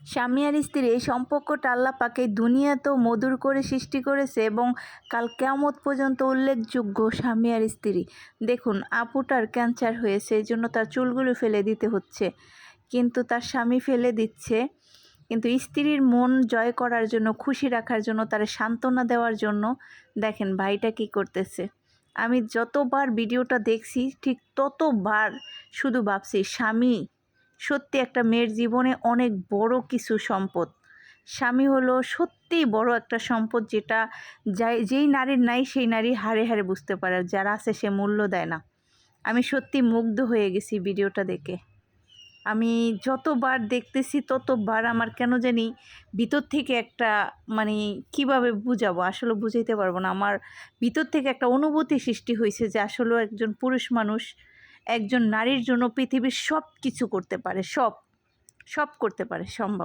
স্বামী আর স্ত্রী, এই সম্পর্কটা দুনিয়া তো মধুর করে সৃষ্টি করেছে এবং কাল কেয়ামত পর্যন্ত উল্লেখযোগ্য স্বামী আর স্ত্রী। দেখুন, আপুটার ক্যান্সার হয়েছে এই জন্য তার চুলগুলো ফেলে দিতে হচ্ছে। কিন্তু তার স্বামী ফেলে দিচ্ছে। কিন্তু স্ত্রীর মন জয় করার জন্য, খুশি রাখার জন্য, তার সান্ত্বনা দেওয়ার জন্য, দেখেন ভাইটা কি করতেছে। আমি যতবার ভিডিওটা দেখছি, ঠিক ততবার শুধু ভাবছি, স্বামী সত্যি একটা মেয়ের জীবনে অনেক বড় কিছু সম্পদ। স্বামী হলো সত্যিই বড় একটা সম্পদ যেটা যাই যেই নারীর নাই, সেই নারী হারে হারে বুঝতে পারে, যারা আছে সে মূল্য দেয় না। আমি সত্যি মুগ্ধ হয়ে গেছি ভিডিওটা দেখে। আমি যতবার দেখতেছি, ততবার আমার কেন জানি ভিতর থেকে একটা মানে কীভাবে বুঝাবো? আসলে বুঝাইতে পারব না। আমার ভিতর থেকে একটা অনুভূতি সৃষ্টি হয়েছে যে আসলে একজন পুরুষ মানুষ একজন নারীর জন্য পৃথিবীর সব কিছু করতে পারে সব সব করতে পারে সম্ভব।